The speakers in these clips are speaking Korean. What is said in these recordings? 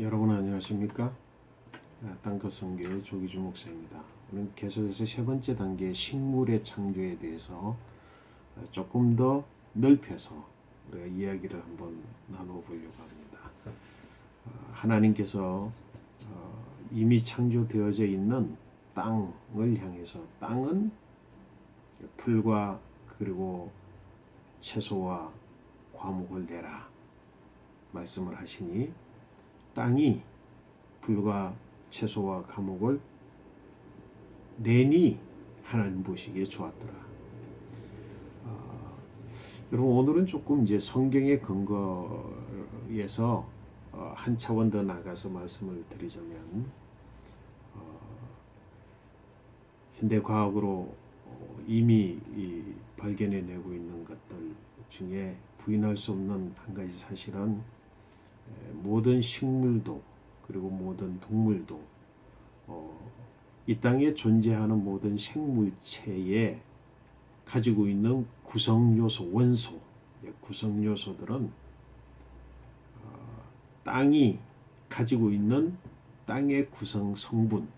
여러분 안녕하십니까? 아, 땅끝 성교의 조기주 목사입니다. 오늘 계속해서 세 번째 단계 식물의 창조에 대해서 어, 조금 더 넓혀서 우리가 이야기를 한번 나눠보려고 합니다. 어, 하나님께서 어, 이미 창조되어져 있는 땅을 향해서 땅은 풀과 그리고 채소와 과목을 내라 말씀을 하시니 땅이 불과 채소와 감옥을 내니 하나님 보시기에 좋았더라. 어, 여러분 오늘은 조금 이제 성경의 근거에서 어, 한 차원 더 나가서 말씀을 드리자면 어, 현대 과학으로 어, 이미 이 발견해내고 있는 것들 중에 부인할 수 없는 한 가지 사실은 에, 모든 식물도 그리고 모든 동물도 어, 이 땅에 존재하는 모든 생물체에 가지고 있는 구성 요소 원소 예, 구성 요소들은 어, 땅이 가지고 있는 땅의 구성 성분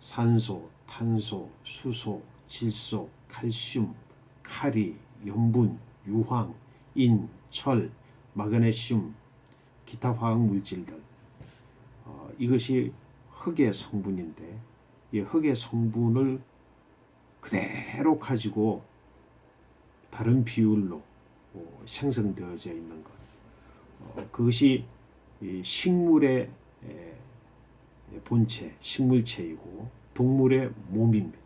산소, 탄소, 수소, 질소, 칼슘, 카리, 염분, 유황, 인, 철, 마그네슘, 기타 화학 물질들 어, 이것이 흙의 성분인데 이 흙의 성분을 그대로 가지고 다른 비율로 어, 생성되어져 있는 것 어, 그것이 이 식물의 에, 본체, 식물체이고 동물의 몸입니다.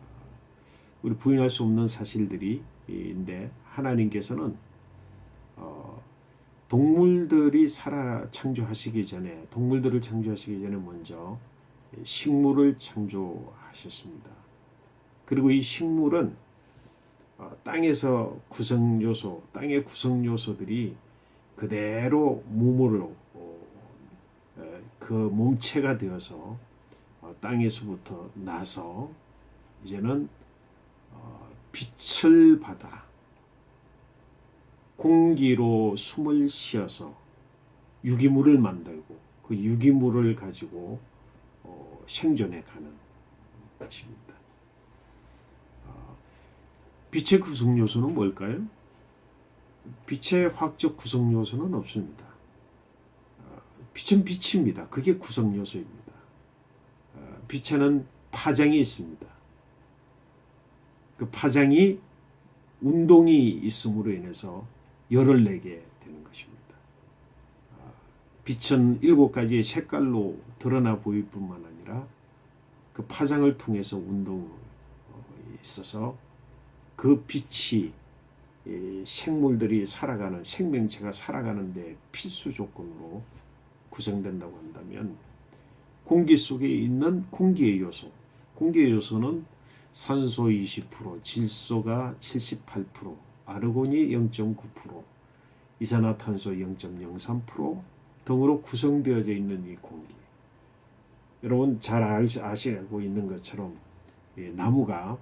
어, 우리 부인할 수 없는 사실들이 인데 하나님께서는 어, 동물들이 살아 창조하시기 전에 동물들을 창조하시기 전에 먼저 식물을 창조하셨습니다. 그리고 이 식물은 어, 땅에서 구성 요소, 땅의 구성 요소들이 그대로 몸으로 어, 에, 그 몸체가 되어서 어, 땅에서부터 나서 이제는 어, 빛을 받아 공기로 숨을 쉬어서 유기물을 만들고 그 유기물을 가지고 어, 생존해 가는 것입니다. 어, 빛의 구성 요소는 뭘까요? 빛의 화학적 구성 요소는 없습니다. 어, 빛은 빛입니다. 그게 구성 요소입니다. 어, 빛에는 파장이 있습니다. 그 파장이 운동이 있음으로 인해서 열을 내게 되는 것입니다. 아, 빛은 일곱 가지의 색깔로 드러나 보일 뿐만 아니라 그 파장을 통해서 운동이 있어서 그 빛이 이 생물들이 살아가는 생명체가 살아가는데 필수 조건으로 구성된다고 한다면 공기 속에 있는 공기의 요소, 공기의 요소는 산소 20%, 질소가 78%, 아르곤이 0.9%, 이산화탄소 0.03% 등으로 구성되어져 있는 이 공기. 여러분 잘 아시고 있는 것처럼 나무가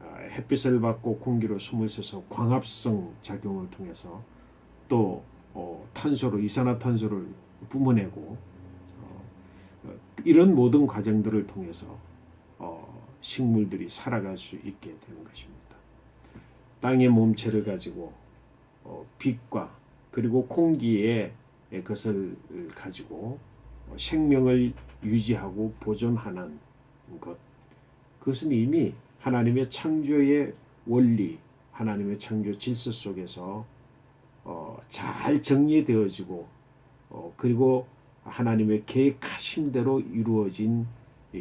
아, 햇빛을 받고 공기로 숨을 쉬어서 광합성 작용을 통해서 또 어, 탄소로 이산화탄소를 뿜어내고 어, 어, 이런 모든 과정들을 통해서 어, 식물들이 살아갈 수 있게 되는 것입니다. 땅의 몸체를 가지고 어, 빛과 그리고 공기의 것을 가지고 어, 생명을 유지하고 보존하는 것 그것은 이미 하나님의 창조의 원리, 하나님의 창조 질서 속에서 어, 잘 정리되어지고 어, 그리고 하나님의 계획하신 대로 이루어진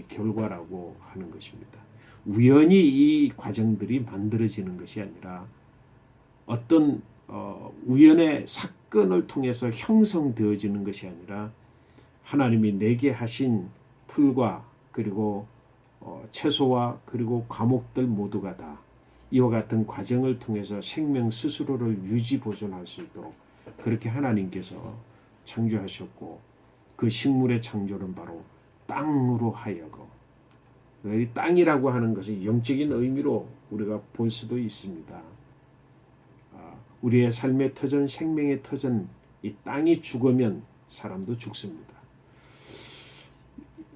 결과라고 하는 것입니다. 우연히 이 과정들이 만들어지는 것이 아니라 어떤 어, 우연의 사건을 통해서 형성되어지는 것이 아니라 하나님이 내게 하신 풀과 그리고 어, 채소와 그리고 과목들 모두가 다 이와 같은 과정을 통해서 생명 스스로를 유지 보존할 수 있도록 그렇게 하나님께서 창조하셨고 그 식물의 창조는 바로 땅으로 하여금 이 땅이라고 하는 것은 영적인 의미로 우리가 볼 수도 있습니다. 아, 우리의 삶의 터전, 생명의 터전, 이 땅이 죽으면 사람도 죽습니다.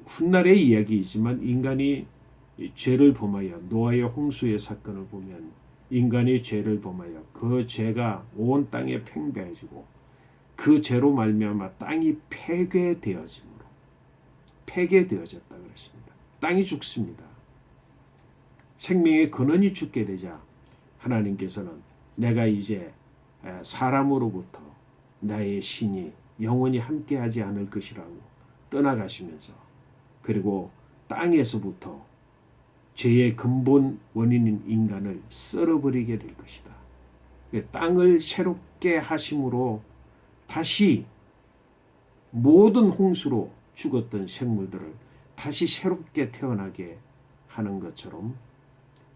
훗날의 이야기이지만 인간이 이 죄를 범하여 노아의 홍수의 사건을 보면 인간이 죄를 범하여 그 죄가 온 땅에 팽배해지고 그 죄로 말미암아 땅이 폐괴되어짐으로 폐괴되어졌다 그랬습니다. 땅이 죽습니다. 생명의 근원이 죽게 되자 하나님께서는 내가 이제 사람으로부터 나의 신이 영원히 함께하지 않을 것이라고 떠나가시면서 그리고 땅에서부터 죄의 근본 원인인 인간을 썰어버리게 될 것이다. 땅을 새롭게 하심으로 다시 모든 홍수로 죽었던 생물들을 다시 새롭게 태어나게 하는 것처럼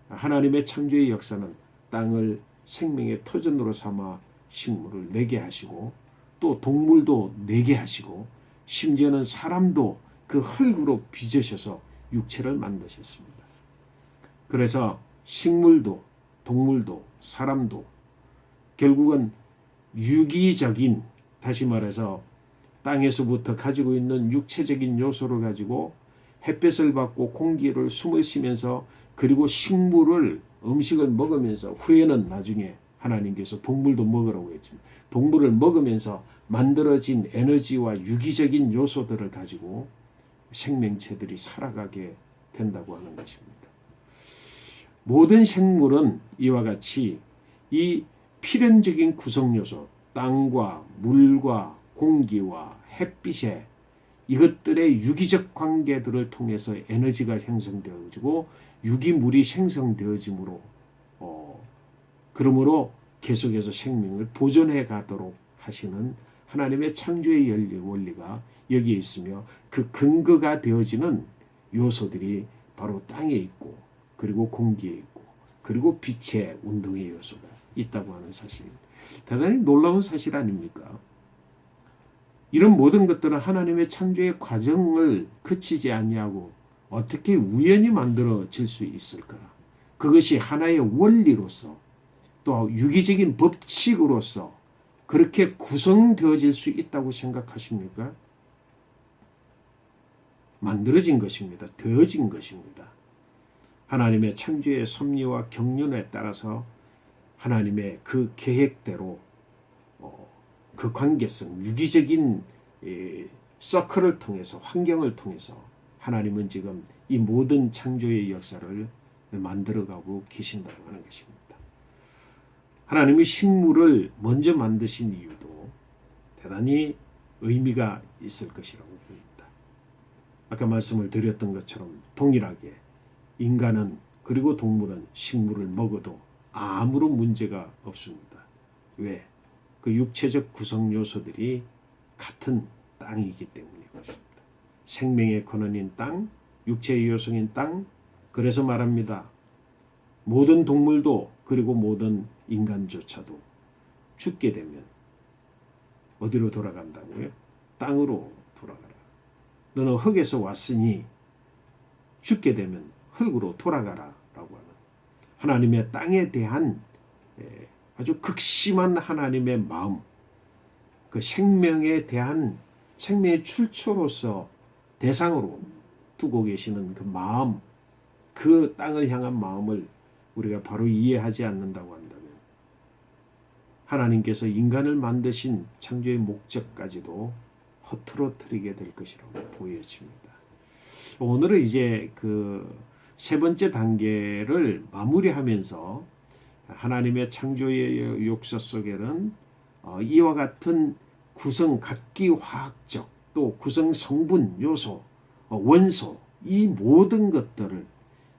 하나님의 창조의 역사는 땅을 생명의 터전으로 삼아 식물을 내게 하시고 또 동물도 내게 하시고 심지어는 사람도 그 흙으로 빚으셔서 육체를 만드셨습니다. 그래서 식물도 동물도 사람도 결국은 유기적인 다시 말해서 땅에서부터 가지고 있는 육체적인 요소를 가지고 햇볕을 받고 공기를 숨을 쉬면서 그리고 식물을 음식을 먹으면서 후에는 나중에 하나님께서 동물도 먹으라고 했지만 동물을 먹으면서 만들어진 에너지와 유기적인 요소들을 가지고 생명체들이 살아가게 된다고 하는 것입니다. 모든 생물은 이와 같이 이 필연적인 구성 요소, 땅과 물과 공기와 햇빛에 이것들의 유기적 관계들을 통해서 에너지가 형성되어지고 유기물이 생성되어지므로 어, 그러므로 계속해서 생명을 보존해 가도록 하시는 하나님의 창조의 원리가 여기에 있으며 그 근거가 되어지는 요소들이 바로 땅에 있고 그리고 공기에 있고 그리고 빛의 운동의 요소가 있다고 하는 사실. 대단히 놀라운 사실 아닙니까? 이런 모든 것들은 하나님의 창조의 과정을 그치지 아니하고 어떻게 우연히 만들어질 수 있을까? 그것이 하나의 원리로서 또 유기적인 법칙으로서 그렇게 구성되어질 수 있다고 생각하십니까? 만들어진 것입니다. 되어진 것입니다. 하나님의 창조의 섭리와 경륜에 따라서 하나님의 그 계획대로 어, 그 관계성, 유기적인 서클을 통해서 환경을 통해서 하나님은 지금 이 모든 창조의 역사를 만들어가고 계신다고 하는 것입니다. 하나님이 식물을 먼저 만드신 이유도 대단히 의미가 있을 것이라고 봅니다. 아까 말씀을 드렸던 것처럼 동일하게 인간은 그리고 동물은 식물을 먹어도 아무런 문제가 없습니다. 왜? 그 육체적 구성 요소들이 같은 땅이기 때문에 그렇습니다. 생명의 근원인 땅, 육체의 요소인 땅, 그래서 말합니다. 모든 동물도 그리고 모든 인간조차도 죽게 되면 어디로 돌아간다고요? 땅으로 돌아가라. 너는 흙에서 왔으니 죽게 되면 흙으로 돌아가라. 라고 하는 하나님의 땅에 대한 아주 극심한 하나님의 마음, 그 생명에 대한 생명의 출처로서 대상으로 두고 계시는 그 마음, 그 땅을 향한 마음을 우리가 바로 이해하지 않는다고 한다면 하나님께서 인간을 만드신 창조의 목적까지도 허트러뜨리게 될 것이라고 보여집니다. 오늘은 이제 그 세 번째 단계를 마무리하면서 하나님의 창조의 역사 속에는 어, 이와 같은 구성 각기 화학적 또 구성 성분 요소 어, 원소 이 모든 것들을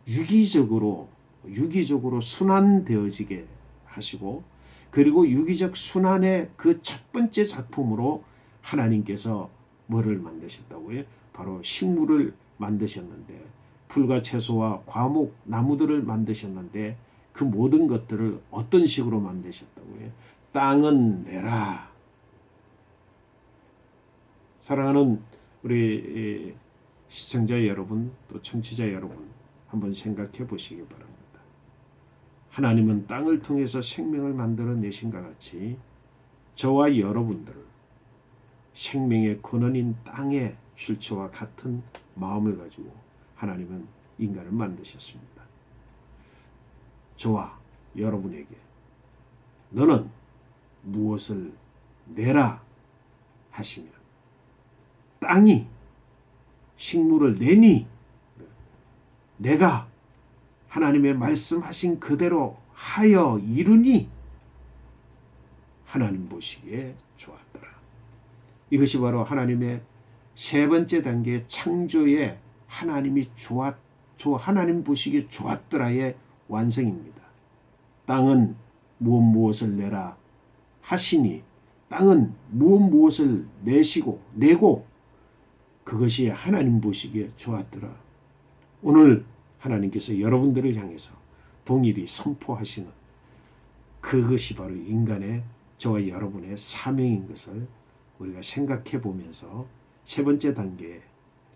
유기적으로 유기적으로 순환되어지게 하시고 그리고 유기적 순환의 그 첫 번째 작품으로 하나님께서 뭐를 만드셨다고요? 바로 식물을 만드셨는데 풀과 채소와 과목 나무들을 만드셨는데 그 모든 것들을 어떤 식으로 만드셨다고요? 땅은 내라. 사랑하는 우리 시청자 여러분 또 청취자 여러분 한번 생각해 보시기 바랍니다. 하나님은 땅을 통해서 생명을 만들어 내신과 같이 저와 여러분들을 생명의 근원인 땅의 출처와 같은 마음을 가지고 하나님은 인간을 만드셨습니다. 저와 여러분에게 너는 무엇을 내라 하시면 땅이 식물을 내니 내가 하나님의 말씀하신 그대로 하여 이루니 하나님 보시기에 좋았더라. 이것이 바로 하나님의 세 번째 단계 창조의 하나님이 좋았, 조 하나님 보시기에 좋았더라의 완성입니다. 땅은 무엇 무엇을 내라 하시니 땅은 무엇 무엇을 내시고 내고 그것이 하나님 보시기에 좋았더라. 오늘 하나님께서 여러분들을 향해서 동일히 선포하시는 그것이 바로 인간의 저와 여러분의 사명인 것을 우리가 생각해 보면서 세 번째 단계의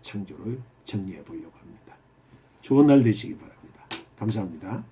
창조를 정리해 보려고 합니다. 좋은 날 되시기 바랍니다. 감사합니다.